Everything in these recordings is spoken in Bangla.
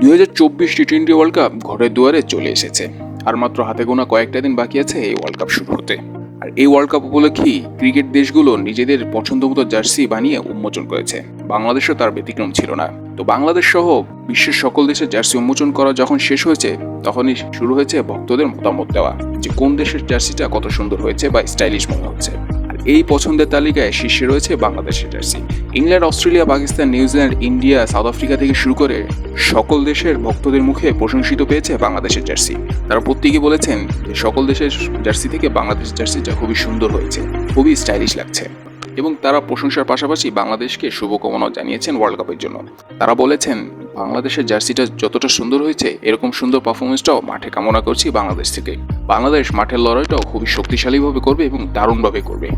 দুই হাজার চব্বিশ টি টোয়েন্টি ওয়ার্ল্ড কাপ ঘরের দুয়ারে চলে এসেছে। আর মাত্র হাতে গোনা কয়েকটা দিন বাকি আছে এই ওয়ার্ল্ড কাপ শুরু হতে। আর এই ওয়ার্ল্ড কাপ উপলক্ষেই ক্রিকেট দেশগুলো নিজেদের পছন্দমতো জার্সি বানিয়ে উন্মোচন করেছে। বাংলাদেশও তার ব্যতিক্রম ছিল না। তো বাংলাদেশ সহ বিশ্বের সকল দেশের জার্সি উন্মোচন করা যখন শেষ হয়েছে, তখনই শুরু হয়েছে ভক্তদের মতামত দেওয়া যে কোন দেশের জার্সিটা কত সুন্দর হয়েছে বা স্টাইলিশ মনে হচ্ছে। এই পছন্দের তালিকায় শীর্ষে রয়েছে বাংলাদেশের jersey. England, Australia, Pakistan, New Zealand, India, South Africa থেকে শুরু করে সকল দেশের ভক্তদের মুখে প্রশংসিত পেয়েছে বাংলাদেশের জার্সি। তারা প্রত্যেকে বলেছেন যে সকল দেশের জার্সি থেকে বাংলাদেশের জার্সিটা খুবই সুন্দর হয়েছে, খুবই স্টাইলিশ লাগছে। এবং তারা প্রশংসার পাশাপাশি বাংলাদেশকে শুভকামনাও জানিয়েছেন ওয়ার্ল্ড কাপের জন্য। তারা বলেছেন বাংলাদেশের জার্সিটা যতটা সুন্দর হয়েছে, এরকম সুন্দর পারফরমেন্সটাও মাঠে কামনা করছি বাংলাদেশ থেকে। বাংলাদেশ মাঠের লড়াইটাও খুবই শক্তিশালীভাবে করবে এবং দারুণভাবে করবে।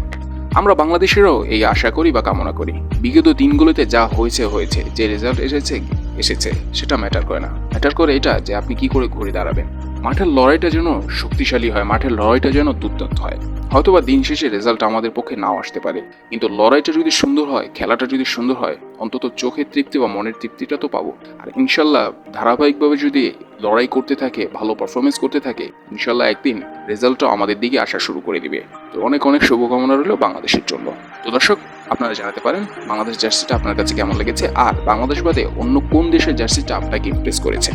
আমরা বাংলাদেশেরও এই আশা করি বা কামনা করি। বিগত দিনগুলোতে যা হয়েছে হয়েছে, যে রেজাল্ট এসেছে এসেছে, সেটা ম্যাটার করে না। ম্যাটার করে এটা যে আপনি কি করে ঘুরে দাঁড়াবেন। মাঠের লড়াইটা যেন শক্তিশালী হয়, মাঠের লড়াইটা যেন দুর্দান্ত হয়। হয়তোবা দিন শেষে রেজাল্ট আমাদের পক্ষে নাও আসতে পারে। কিন্তু লড়াইটা যদি সুন্দর হয়, খেলাটা যদি সুন্দর হয়, অন্তত চোখের তৃপ্তি বা মনের তৃপ্তিটা তো পাবো। আর ইনশাল্লাহ ধারাবাহিকভাবে যদি লড়াই করতে থাকে, ভালো পারফরমেন্স করতে থাকে, ইনশাল্লাহ একদিন রেজাল্টটা আমাদের দিকে আসা শুরু করে দিবে। তো অনেক অনেক শুভকামনা রইল বাংলাদেশের জন্য। তো দর্শক, আপনারা জানাতে পারেন বাংলাদেশ জার্সিটা আপনার কাছে কেমন লেগেছে? আর বাংলাদেশ বাদে অন্য কোন দেশের জার্সিটা আপনাকে ইমপ্রেস করেছে?